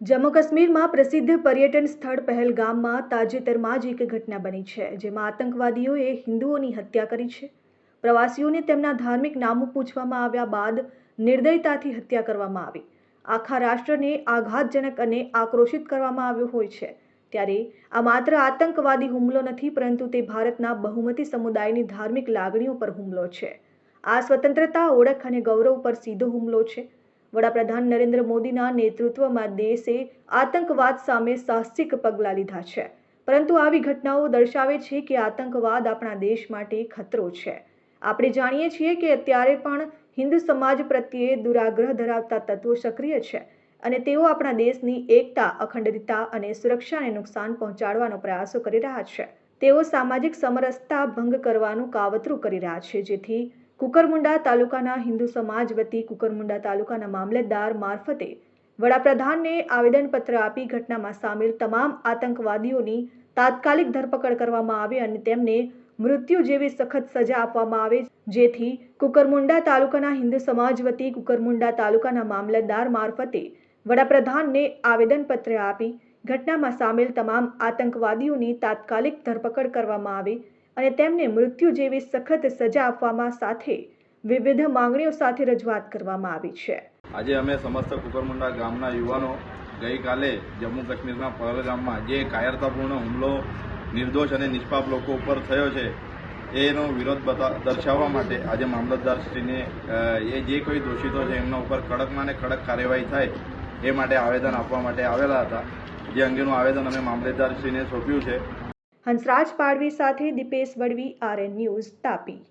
જમ્મુ કાશ્મીરમાં પ્રસિદ્ધ પર્યટન સ્થળ પહેલગામમાં તાજેતરમાં જ એક ઘટના બની છે, જેમાં આતંકવાદીઓએ હિન્દુઓની હત્યા કરી છે. પ્રવાસીઓને તેમના ધાર્મિક નામો પૂછવામાં આવ્યા બાદ નિર્દયતાથી હત્યા કરવામાં આવી. આખા રાષ્ટ્રને આઘાતજનક અને આક્રોશિત કરવામાં આવ્યો હોય છે, ત્યારે આ માત્ર આતંકવાદી હુમલો નથી, પરંતુ તે ભારતના બહુમતી સમુદાયની ધાર્મિક લાગણીઓ પર હુમલો છે. આ સ્વતંત્રતા, ઓળખ અને ગૌરવ પર સીધો હુમલો છે. વડાપ્રધાન નરેન્દ્ર મોદીના નેતૃત્વમાં દેશે આતંકવાદ સામે સાહસિક પગલાં લીધા છે. પરંતુ આવી ઘટનાઓ દર્શાવે છે કે આતંકવાદ આપણા દેશ માટે ખતરો છે. આપણે જાણીએ છીએ કે અત્યારે પણ હિન્દુ સમાજ પ્રત્યે દુરાગ્રહ ધરાવતા તત્વો સક્રિય છે અને તેઓ આપણા દેશની એકતા, અખંડિતતા અને સુરક્ષાને નુકસાન પહોંચાડવાનો પ્રયાસો કરી રહ્યા છે. તેઓ સામાજિક સમરસતા ભંગ કરવાનું કાવતરું કરી રહ્યા છે જેથી કુકરમુંડા તાલુકાના હિન્દુ સમાજ વતી કુકરમુંડા તાલુકાના મામલતદાર મારફતે વડાપ્રધાનને આવેદનપત્ર આપી ઘટનામાં સામેલ તમામ આતંકવાદીઓની તાત્કાલિક ધરપકડ કરવામાં આવે અને તેમને મૃત્યુ જેવી સખત સજા આપવામાં આવે જેથી કુકરમુંડા તાલુકાના હિન્દુ સમાજ વતી કુકરમુંડા તાલુકાના મામલતદાર મારફતે વડાપ્રધાનને આવેદનપત્ર આપી ઘટનામાં સામેલ તમામ આતંકવાદીઓની તાત્કાલિક ધરપકડ કરવામાં આવે અને તેમને મૃત્યુ જેવી સખત સજા આપવામાં સાથે વિવિધ માંગણીઓ સાથે રજૂઆત કરવામાં આવી છે. આજે અમે સમસ્ત કુકરમુંડા ગામના યુવાનો ગઈકાલે જમ્મુ કાશ્મીરના પહલગામમાં જે કાયરતાપૂર્ણ હુમલો, નિર્દોષ અને નિષ્પાપ લોકો ઉપર થયો છે, એનો વિરોધ દર્શાવવા માટે આજે મામલતદારશ્રીને એ જે કોઈ દોષિતો છે એમના ઉપર કડકમાં કડક કાર્યવાહી થાય એ માટે આવેદન આપવા માટે આવેલા હતા. જે અંગેનું આવેદન અમે મામલતદારશ્રીને સોંપ્યું છે. હંસરાજ પાડવી સાથે દીપેશ વડવી આરએન ન્યૂઝ તાપી.